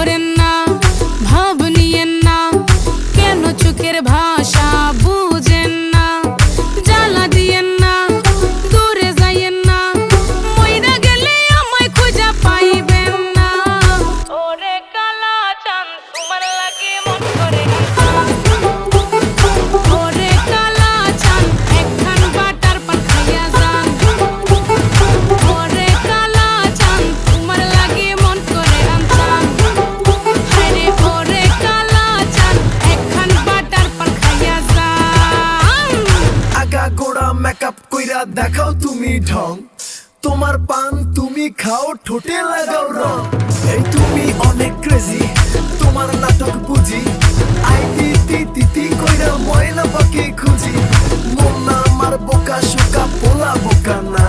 ধরেন না ভাব নিয়েন না। কেন চোখের ভাষা বুঝেন না? কইরা দেখাও তুমি ঢং। তোমার পান তুমি খাও, ঠোঁটে লাগাও রং। এই তুমি অনেক ক্রেজি তোমার নাটক বুঝি আই তিতি তিতি কইরা ময়না পাখি খুঁজি। মন আমার বোকা শোকা পোলা বোকা না।